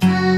เ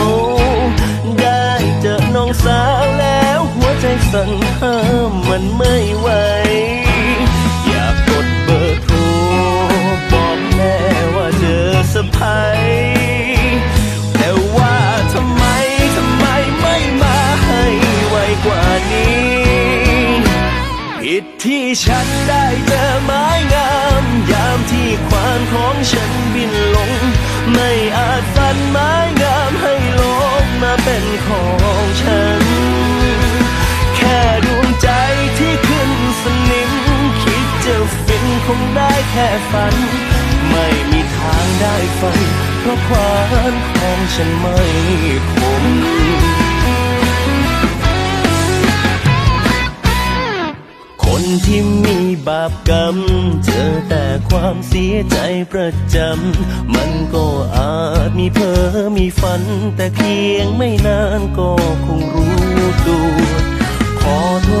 สาแล้วหัวใจสั่นห้ามมันไม่ไหว อยากกดเบอร์โทรบอกแม่ว่าเจอสะพายแต่ว่าทำไมทำไมไม่มาให้ไวกว่านี้ ผิดที่ฉันได้เจอไม้งาม ยามที่ควานของฉันบินลง ไม่อาจฝันไม้งามให้ลงมาเป็นของ จะฟินคงได้แค่ฝัน ไม่มีทางได้ฝัน เพราะควานของฉันไม่คมคนที่มีบาปกรรม เจอแต่ความเสียใจประจำ มันก็อาจมีเพ้อมีฝัน แต่เพียงไม่นานก็คงรู้ตัวขอโทษเธอ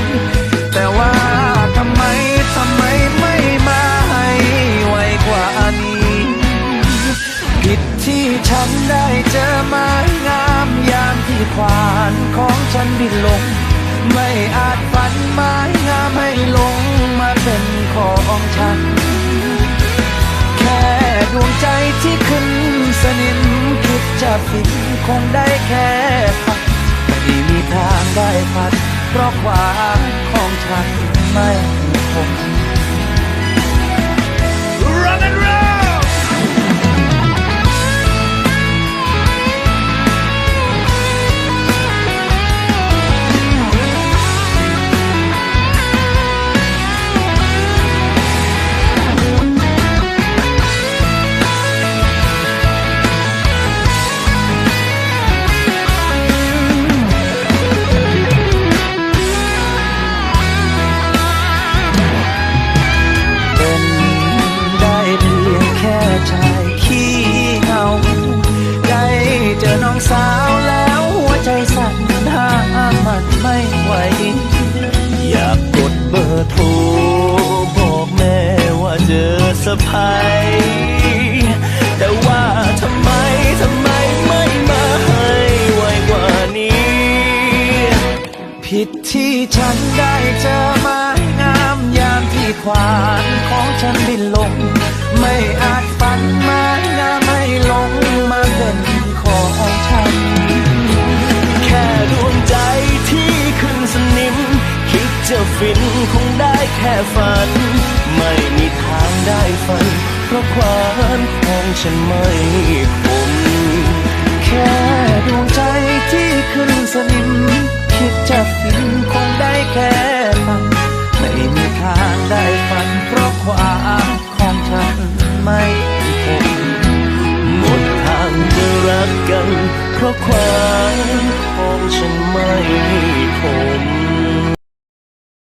ที่ฉันได้เจอไม้งามยามที่ควานของฉันบินลง ไม่อาจฝันไม้งามให้ลงมาเป็นของฉัน แค่ดวงใจที่ขึ้นสนิมคิดจะฟินคงได้แค่ฝันไม่มีทางได้พัดเพราะความของฉันไม่คง อสะพายแต่ว่าทำไมทำไมไม่มาให้ไวกว่านี้ ผิดที่ฉันได้เจอไม้งามยามที่ควานของฉันบินลง ไม่อาจฝันไม้งามให้ลงมาเป็นของฉัน แค่ดวงใจที่ขึ้นสนิม คิดจะฟินคงได้แค่ฝัน ของฉันไม่คม